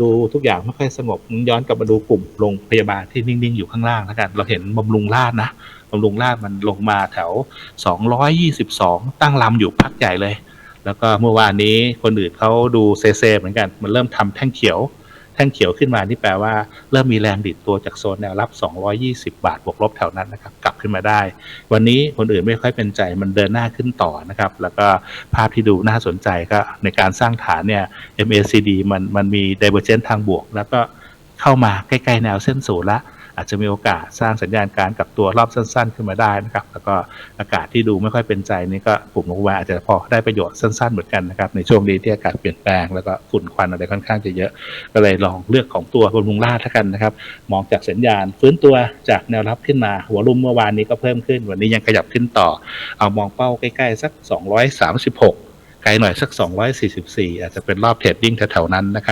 ดูทุกอย่างไม่ค่อยสงบย้อนกลับมาดูกลุ่มโรงพยาบาลที่นิ่งๆอยู่ข้างล่างแล้วกัน เราเห็นบำรุงราดนะบำรุงราดมันลงมาแถว 222 ตั้งลำอยู่พักใหญ่เลย แล้วก็เมื่อวานนี้คนอื่นเขาดูเซเซเหมือนกัน มันเริ่มทำแท่งเขียว ท่งเขียวขึ้นมานี่แปลว่าเริ่มมีแรงดิดตัวจากโซนแนวรับ 220 บาทบวกลบแถวนั้นนะครับกลับขึ้นมาได้ วันนี้คนอื่นไม่ค่อยเป็นใจมันเดินหน้าขึ้นต่อนะครับ แล้วก็ภาพที่ดูน่าสนใจก็ในการสร้างฐานเนี่ย MACD มันมันมี divergence ทางบวก แล้วก็เข้ามาใกล้ๆแนวเส้นศูนย์ละ อาจจะมีโอกาสสร้างสัญญาณการกับตัวรอบสั้น ๆ ขึ้นมาได้นะครับ แล้วก็อากาศที่ดูไม่ค่อยเป็นใจนี่ก็กลุ่มโรงพยาบาลอาจจะพอได้ประโยชน์สั้น ๆ เหมือนกันนะครับในช่วงนี้ที่อากาศเปลี่ยนแปลงแล้วก็ฝุ่นควันอะไรค่อนข้างจะเยอะก็เลยลองเลือกของตัวบำรุงราษฎร์แล้วกันนะครับ มองจากสัญญาณฟื้นตัวจากแนวรับขึ้นมาหัวรุ่มเมื่อวานนี้ก็เพิ่มขึ้น วันนี้ยังขยับขึ้นต่อ เอามองเป้าใกล้ๆสัก 236ไกลหน่อยสัก 244 อาจจะเป็นรอบเทรดดิ้งแถวๆนั้นนะครับ